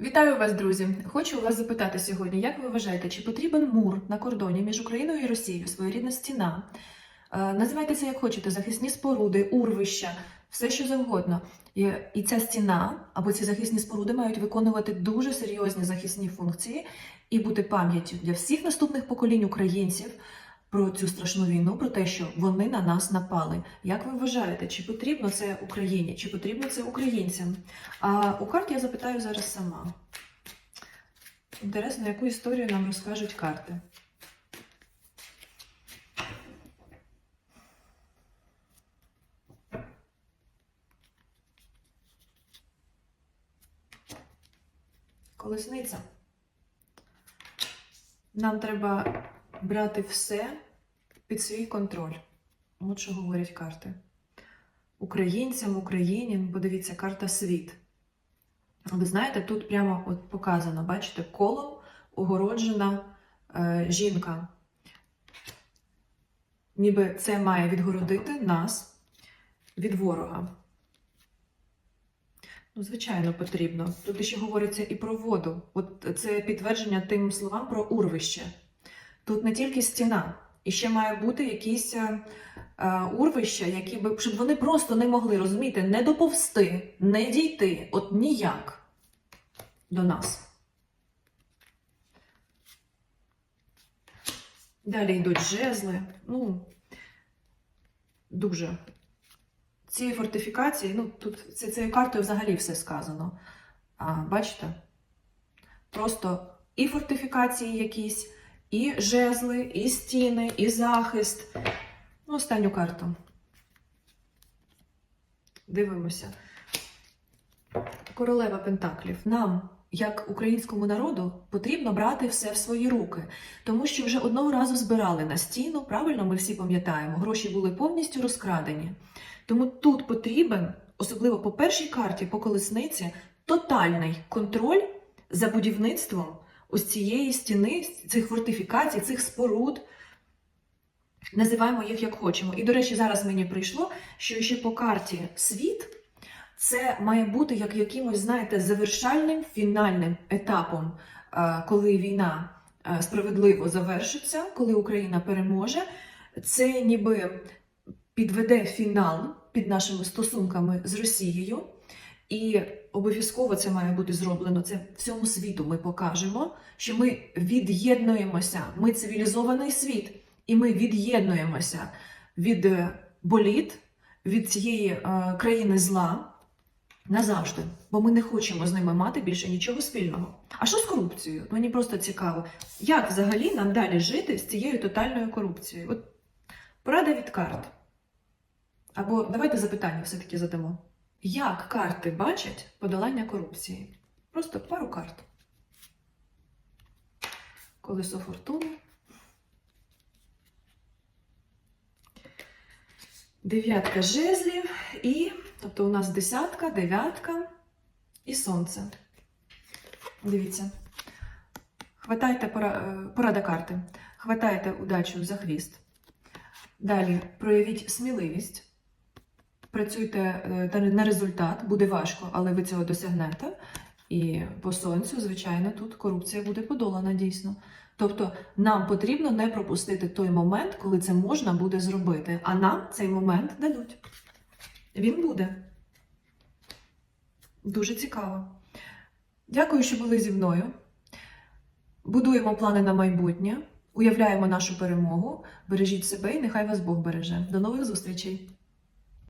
Вітаю вас, друзі! Хочу вас запитати сьогодні, як ви вважаєте, чи потрібен мур на кордоні між Україною і Росією, своєрідна стіна? Е, Називайте це як хочете: захисні споруди, урвища, все що завгодно. І, і ця стіна або ці захисні споруди мають виконувати дуже серйозні захисні функції і бути пам'яттю для всіх наступних поколінь українців про цю страшну війну, про те, що вони на нас напали. Як ви вважаєте, чи потрібно це Україні, чи потрібно це українцям? А у карт я запитаю зараз сама. Інтересно, яку історію нам розкажуть карти. Колесниця. Нам треба брати все під свій контроль. От що говорять карти. Українцям, Україні, подивіться, карта світ. Ви знаєте, тут прямо от показано, бачите, колом огороджена е, жінка. Ніби це має відгородити нас від ворога. Ну, звичайно, потрібно. Тут ще говориться і про воду. От це підтвердження тим словам про урвище. Тут не тільки стіна, і ще має бути якісь е, е, урвища, які би, щоб вони просто не могли розумієте, не доповсти, не дійти, от ніяк до нас. Далі йдуть жезли. Ну, дуже. Ці фортифікації, ну тут цією картою взагалі все сказано. А, Бачите? Просто і фортифікації якісь, і жезли, і стіни, і захист. Ну, останню карту. Дивимося. Королева Пентаклів. Нам, як українському народу, потрібно брати все в свої руки, тому що вже одного разу збирали на стіну. Правильно, ми всі пам'ятаємо, гроші були повністю розкрадені. Тому тут потрібен, особливо по першій карті, по колесниці, тотальний контроль за будівництвом ось цієї стіни, цих фортифікацій, цих споруд. Називаємо їх як хочемо. І, до речі, зараз мені прийшло, що ще по карті світ це має бути як якимось, знаєте, завершальним фінальним етапом, е, коли війна е, справедливо завершиться, коли Україна переможе. Це ніби підведе фінал під нашими стосунками з Росією. І обов'язково це має бути зроблено. Це всьому світу ми покажемо, що ми від'єднуємося. Ми цивілізований світ, і ми від'єднуємося від е, боліт, від цієї е, країни зла назавжди, бо ми не хочемо з ними мати більше нічого спільного. А що з корупцією? Мені просто цікаво, як взагалі нам далі жити з цією тотальною корупцією? От порада від карт. Або давайте запитання все-таки задамо. Як карти бачать подолання корупції? Просто пару карт. Колесо фортуни. Дев'ятка жезлів і, тобто у нас десятка, дев'ятка і сонце. Дивіться. Хватайте е, порада карти. Хватайте удачу за хвіст. Далі проявіть сміливість. Працюйте е, на результат, буде важко, але ви цього досягнете. І по сонцю, звичайно, тут корупція буде подолана дійсно. Тобто нам потрібно не пропустити той момент, коли це можна буде зробити, а нам цей момент дадуть. Він буде. Дуже цікаво. Дякую, що були зі мною. Будуємо плани на майбутнє, уявляємо нашу перемогу. Бережіть себе і нехай вас Бог береже. До нових зустрічей!